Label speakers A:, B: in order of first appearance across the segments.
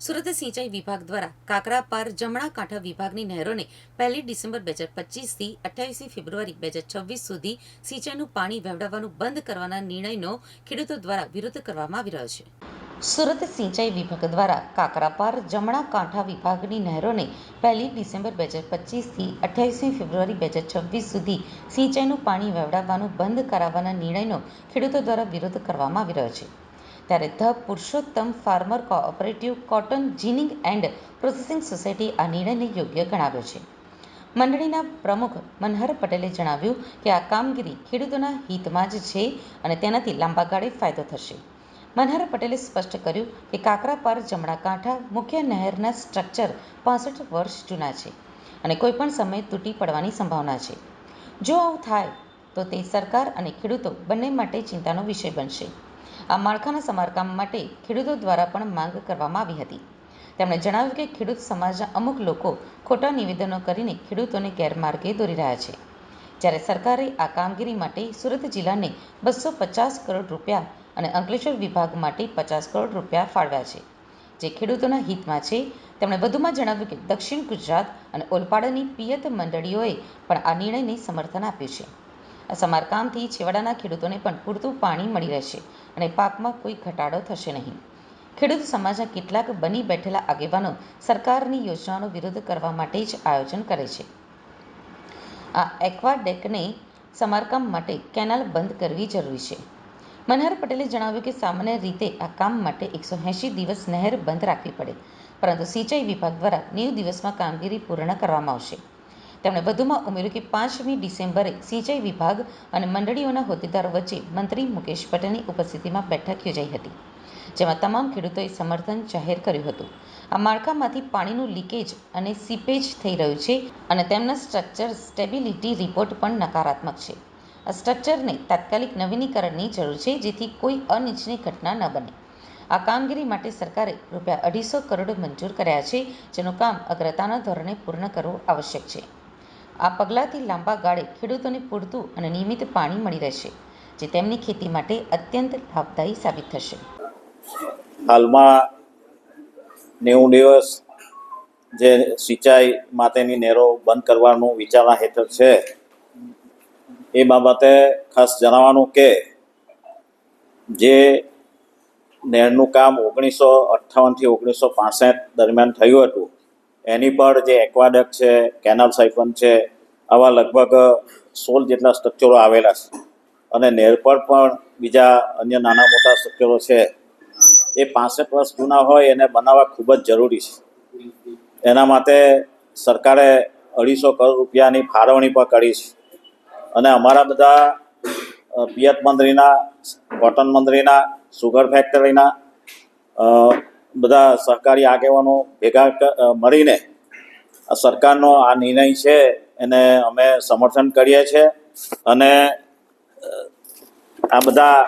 A: સુરત સિંચાઈ વિભાગ દ્વારા કાકરા પાર જમણા કાંઠા વિભાગની નહેરોને પહેલી ડિસેમ્બર બે હજાર પચીસથી અઠ્યાવીસમી ફેબ્રુઆરી બે હજાર છવ્વીસ સુધી સિંચાઈનું પાણી વહેવડાવવાનું બંધ કરવાના નિર્ણયનો ખેડૂતો દ્વારા વિરોધ કરવામાં આવી રહ્યો છે. સુરત સિંચાઈ વિભાગ દ્વારા કાકરાપાર જમણા કાંઠા વિભાગની નહેરોને પહેલી ડિસેમ્બર બે હજાર પચીસથી અઠ્યાવીસમી ફેબ્રુઆરી બે હજાર છવ્વીસ સુધી સિંચાઈનું પાણી વહેવડાવવાનું બંધ કરાવવાના નિર્ણયનો ખેડૂતો દ્વારા વિરોધ કરવામાં આવી રહ્યો છે. ત્યારે the Purushottam farmer cooperative cotton ginning and processing society આ નિર્ણયને યોગ્ય ગણાવ્યો છે. મંડળીના પ્રમુખ મનહર પટેલે જણાવ્યું કે આ કામગીરી ખેડૂતોના હિતમાં જ છે અને તેનાથી લાંબા ગાળે ફાયદો થશે. મનહર પટેલે સ્પષ્ટ કર્યું કે કાકરા પાર જમણા કાંઠા મુખ્ય નહેરના સ્ટ્રક્ચર પાસઠ વર્ષ જૂના છે અને કોઈપણ સમયે તૂટી પડવાની સંભાવના છે. જો આવું થાય તો તે સરકાર અને ખેડૂતો બંને માટે ચિંતાનો વિષય બનશે. આ માળખાના સમારકામ માટે ખેડૂતો દ્વારા પણ માંગ કરવામાં આવી હતી. તેમણે જણાવ્યું કે ખેડૂત સમાજના અમુક લોકો ખોટા નિવેદનો કરીને ખેડૂતોને ગેરમાર્ગે દોરી રહ્યા છે. જ્યારે સરકારે આ કામગીરી માટે સુરત જિલ્લાને બસો પચાસ કરોડ રૂપિયા અને અંકલેશ્વર વિભાગ માટે પચાસ કરોડ રૂપિયા ફાળવ્યા છે. જે ખેડૂતોના હિતમાં છે, તેમણે વધુમાં જણાવ્યું કે દક્ષિણ ગુજરાત અને ઓલપાડાની પિયત મંડળીઓએ પણ આ નિર્ણયને સમર્થન આપ્યું છે. આ સમારકામથી છેવાડાના ખેડૂતોને પણ પૂરતું પાણી મળી રહેશે અને પાકમાં કોઈ ઘટાડો થશે નહીં. ખેડૂત સમાજના કેટલાક બની બેઠેલા આગેવાનો સરકારની યોજનાનો વિરોધ કરવા માટે જ આયોજન કરે છે. આ એક્વાડેકને સમારકામ માટે કેનાલ બંધ કરવી જરૂરી છે. મનહર પટેલે જણાવ્યું કે સામાન્ય રીતે આ કામ માટે એકસો એંશી દિવસ નહેર બંધ રાખવી પડે, પરંતુ સિંચાઈ વિભાગ દ્વારા નેવું દિવસમાં કામગીરી પૂર્ણ કરવામાં આવશે. તેમણે વધુમાં ઉમેર્યું કે પાંચમી ડિસેમ્બરે સિંચાઈ વિભાગ અને મંડળીઓના હોદ્દેદારો વચ્ચે મંત્રી મુકેશ પટેલની ઉપસ્થિતિમાં બેઠક યોજાઈ હતી, જેમાં તમામ ખેડૂતોએ સમર્થન જાહેર કર્યું હતું. આ માળખામાંથી પાણીનું લીકેજ અને સીપેજ થઈ રહ્યું છે અને તેમના સ્ટ્રક્ચર સ્ટેબિલિટી રિપોર્ટ પણ નકારાત્મક છે. આ સ્ટ્રક્ચરને તાત્કાલિક નવીનીકરણની જરૂર છે, જેથી કોઈ અનિચ્છનીય ઘટના ન બને. આ કામગીરી માટે સરકારે રૂપિયા અઢીસો કરોડ મંજૂર કર્યા છે, જેનું કામ અગ્રતાના ધોરણે પૂર્ણ કરવું આવશ્યક છે. આ પગલાંથી લાંબા ગાળે ખેડૂતોને પૂરતું અને નિયમિત પાણી મળી રહેશે, જે તેમની ખેતી માટે અત્યંત લાભદાયી સાબિત થશે.
B: હાલમાં નેવું દિવસ જે સિંચાઈ માટેની નહેરો બંધ કરવાનું વિચારણા હેઠળ છે, એ બાબતે ખાસ જણાવવાનું કે જે નહેરનું કામ ઓગણીસો અઠ્ઠાવનથી ઓગણીસો પાસઠ દરમિયાન થયું હતું એની પર જે એક્વાડક છે, કેનાલ સાઇફન છે, આવા લગભગ સોળ જેટલા સ્ટ્રક્ચરો આવેલા છે. અને નહેર પર પણ બીજા અન્ય નાના મોટા સ્ટ્રક્ચરો છે. એ પાસઠ વર્ષ જૂના હોય એને બનાવવા ખૂબ જ જરૂરી છે. એના માટે સરકારે અઢીસો કરોડ રૂપિયાની ફાળવણી પણ કરી છે. અને અમારા બધા પિયત મંત્રીના, કોટન મંત્રીના, સુગર ફેક્ટરીના બધા સહકારી આગેવાનો ભેગા મળીને સરકારનો આ નિર્ણય છે, એને અમે સમર્થન કરીએ છીએ અને આ બધા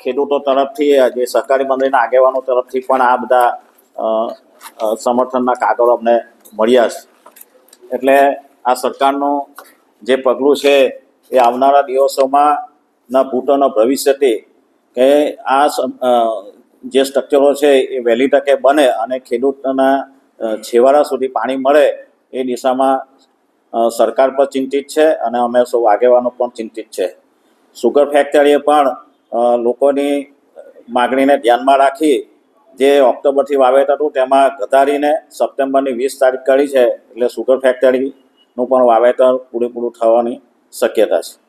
B: ખેડૂતો તરફથી જે સહકારી મંડળીના આગેવાનો તરફથી પણ આ બધા સમર્થનના કાગળો અમને મળ્યા છે. એટલે આ સરકારનું જે પગલું છે એ આવનારા દિવસોમાં ના ભૂતોના ભવિષ્યથી કે આ જે સ્ટ્રક્ચરો છે એ વહેલી તકે બને અને ખેડૂતના છેવાડા સુધી પાણી મળે એ દિશામાં સરકાર પણ ચિંતિત છે અને અમે સૌ આગેવાનો પણ ચિંતિત છે. સુગર ફેક્ટરીએ પણ લોકોની માગણીને ધ્યાનમાં રાખી જે ઓક્ટોબરથી વાવેતર હતું તેમાં ઘટાડીને સપ્ટેમ્બરની વીસ તારીખ કરી છે એટલે સુગર ફેક્ટરીનું પણ વાવેતર પૂરેપૂરું થવાની શક્યતા છે.